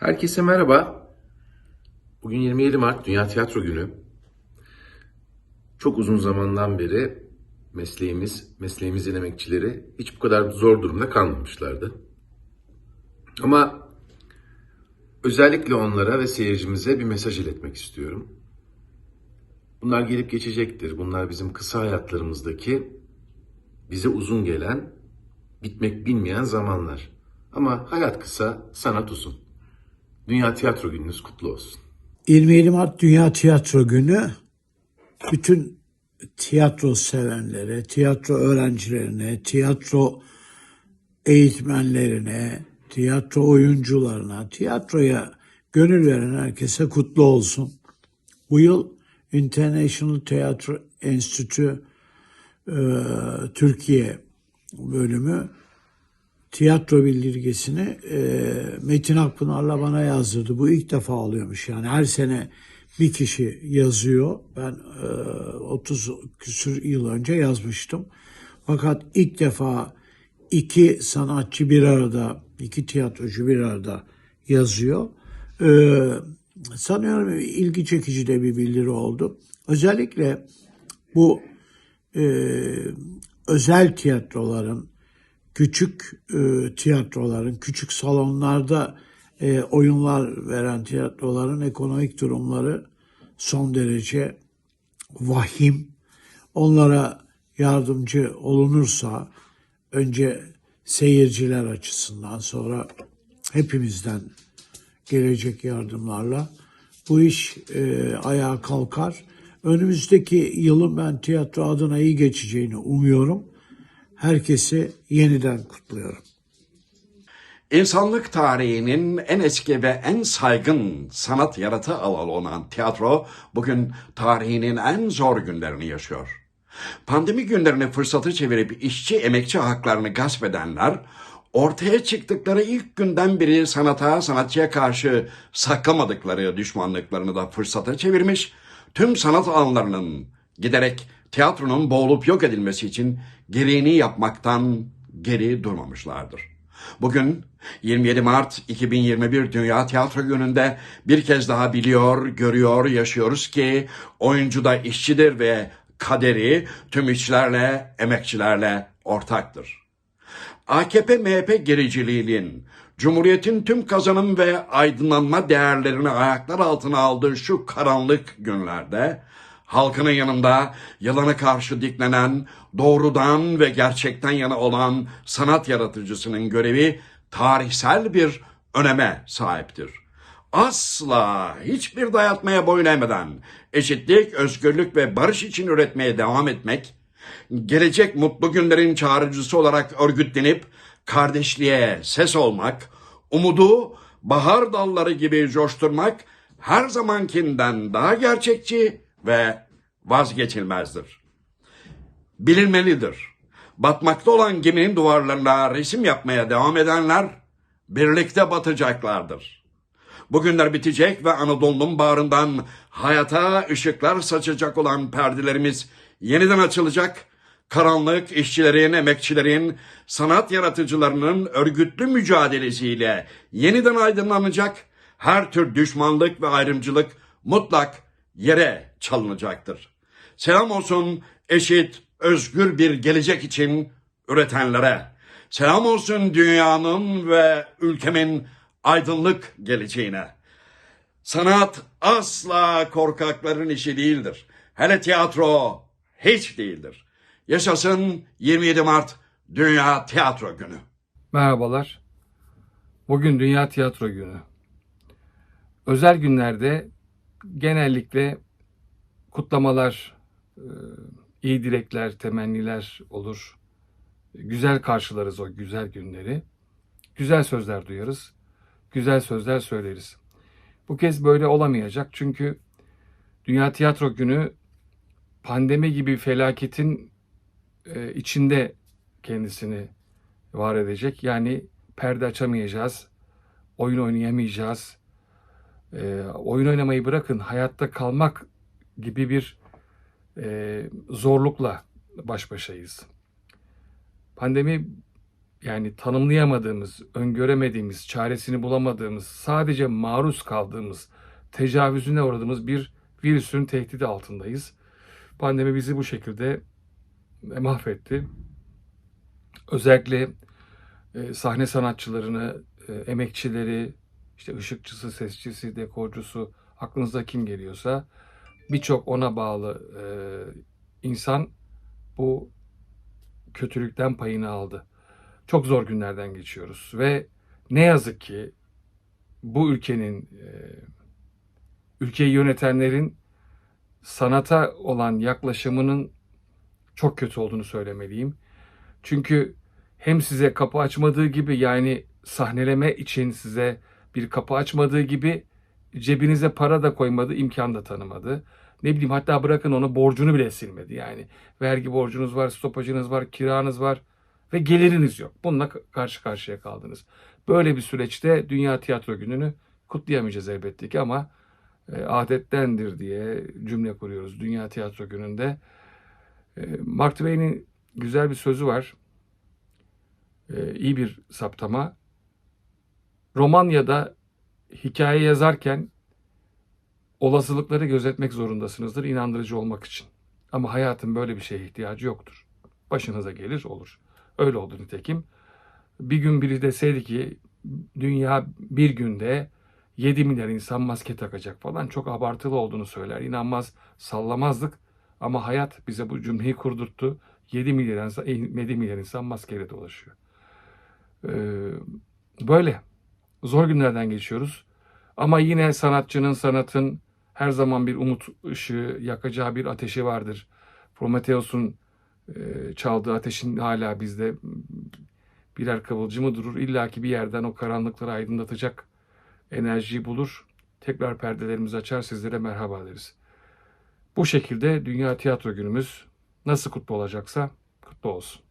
Herkese merhaba. Bugün 27 Mart Dünya Tiyatro Günü. Çok uzun zamandan beri mesleğimiz, mesleğimizin emekçileri hiç bu kadar zor durumda kalmamışlardı. Ama özellikle onlara ve seyircimize bir mesaj iletmek istiyorum. Bunlar gelip geçecektir. Bunlar bizim kısa hayatlarımızdaki bize uzun gelen, bitmek bilmeyen zamanlar. Ama hayat kısa, sanat uzun. Dünya Tiyatro Gününüz kutlu olsun. 27 Mart Dünya Tiyatro Günü bütün tiyatro sevenlere, tiyatro öğrencilerine, tiyatro eğitmenlerine, tiyatro oyuncularına, tiyatroya gönül veren herkese kutlu olsun. Bu yıl International Theatre Institute e, Türkiye bölümü tiyatro bildirgesini e, Metin Akpınar'la bana yazdırdı. Bu ilk defa oluyormuş yani her sene bir kişi yazıyor. Ben e, 30 küsür yıl önce yazmıştım. Fakat ilk defa iki sanatçı bir arada, iki tiyatrocu bir arada yazıyor. E, sanıyorum ilgi çekici de bir bildiri oldu. Özellikle bu e, özel tiyatroların, küçük e, tiyatroların, küçük salonlarda e, oyunlar veren tiyatroların ekonomik durumları son derece vahim. Onlara yardımcı olunursa önce seyirciler açısından sonra hepimizden gelecek yardımlarla bu iş e, ayağa kalkar. Önümüzdeki yılın ben tiyatro adına iyi geçeceğini umuyorum. Herkesi yeniden kutluyorum. İnsanlık tarihinin en eski ve en saygın sanat yaratı alanı olan tiyatro bugün tarihinin en zor günlerini yaşıyor. Pandemi günlerini fırsatı çevirip işçi emekçi haklarını gasp edenler ortaya çıktıkları ilk günden beri sanata, sanatçıya karşı saklamadıkları düşmanlıklarını da fırsata çevirmiş, tüm sanat alanlarının giderek tiyatronun boğulup yok edilmesi için gereğini yapmaktan geri durmamışlardır. Bugün 27 Mart 2021 Dünya Tiyatro Günü'nde bir kez daha biliyor, görüyor, yaşıyoruz ki oyuncu da işçidir ve kaderi tüm işçilerle, emekçilerle ortaktır. AKP-MHP gericiliğinin, Cumhuriyet'in tüm kazanım ve aydınlanma değerlerini ayaklar altına aldığı şu karanlık günlerde, halkının yanında yalana karşı diklenen, doğrudan ve gerçekten yana olan sanat yaratıcısının görevi tarihsel bir öneme sahiptir. Asla hiçbir dayatmaya boyun eğmeden eşitlik, özgürlük ve barış için üretmeye devam etmek, gelecek mutlu günlerin çağrıcısı olarak örgütlenip kardeşliğe ses olmak, umudu bahar dalları gibi coşturmak her zamankinden daha gerçekçi ve vazgeçilmezdir. Bilinmelidir. Batmakta olan geminin duvarlarına resim yapmaya devam edenler birlikte batacaklardır. Bugünler bitecek ve Anadolu'nun bağrından hayata ışıklar saçacak olan perdelerimiz yeniden açılacak. Karanlık işçilerin, emekçilerin, sanat yaratıcılarının örgütlü mücadelesiyle yeniden aydınlanacak. Her tür düşmanlık ve ayrımcılık mutlak yere çalınacaktır. Selam olsun eşit, özgür bir gelecek için üretenlere. Selam olsun dünyanın ve ülkemin aydınlık geleceğine. Sanat asla korkakların işi değildir. Hele tiyatro hiç değildir. Yaşasın 27 Mart Dünya Tiyatro Günü. Merhabalar. Bugün Dünya Tiyatro Günü. Özel günlerde genellikle kutlamalar, e, iyi dilekler, temenniler olur. Güzel karşılarız o güzel günleri. Güzel sözler duyarız. Güzel sözler söyleriz. Bu kez böyle olamayacak çünkü Dünya Tiyatro Günü pandemi gibi felaketin e, içinde kendisini var edecek. Yani perde açamayacağız, oyun oynayamayacağız. E, oyun oynamayı bırakın, hayatta kalmak gibi bir e, zorlukla baş başayız. Pandemi yani tanımlayamadığımız, öngöremediğimiz, çaresini bulamadığımız, sadece maruz kaldığımız, tecavüzüne uğradığımız bir virüsün tehdidi altındayız. Pandemi bizi bu şekilde mahvetti. Özellikle e, sahne sanatçılarını, e, emekçileri, işte ışıkçısı, sesçisi, dekorcusu, aklınıza kim geliyorsa birçok ona bağlı e, insan bu kötülükten payını aldı. Çok zor günlerden geçiyoruz ve ne yazık ki bu ülkenin e, ülkeyi yönetenlerin sanata olan yaklaşımının çok kötü olduğunu söylemeliyim. Çünkü hem size kapı açmadığı gibi yani sahneleme için size bir kapı açmadığı gibi cebinize para da koymadı, imkan da tanımadı. Ne bileyim hatta bırakın onu borcunu bile silmedi yani. Vergi borcunuz var, stopajınız var, kiranız var ve geliriniz yok. Bununla karşı karşıya kaldınız. Böyle bir süreçte Dünya Tiyatro Günü'nü kutlayamayacağız elbette ki ama e, adettendir diye cümle kuruyoruz Dünya Tiyatro Günü'nde. E, Mark Twain'in güzel bir sözü var. E, iyi bir saptama. Roman ya da hikaye yazarken olasılıkları gözetmek zorundasınızdır inandırıcı olmak için. Ama hayatın böyle bir şeye ihtiyacı yoktur. Başınıza gelir olur. Öyle oldu nitekim. Bir gün biri deseydi ki dünya bir günde 7 milyar insan maske takacak falan çok abartılı olduğunu söyler. İnanmaz, sallamazdık. Ama hayat bize bu cümleyi kurdurttu. 7 milyar insan, 7 milyar insan maskeyle dolaşıyor. Ee, böyle. Zor günlerden geçiyoruz. Ama yine sanatçının, sanatın her zaman bir umut ışığı yakacağı bir ateşi vardır. Prometheus'un e, çaldığı ateşin hala bizde birer kıvılcımı durur. İlla ki bir yerden o karanlıkları aydınlatacak enerjiyi bulur. Tekrar perdelerimizi açar sizlere merhaba deriz. Bu şekilde Dünya Tiyatro Günümüz nasıl kutlu olacaksa kutlu olsun.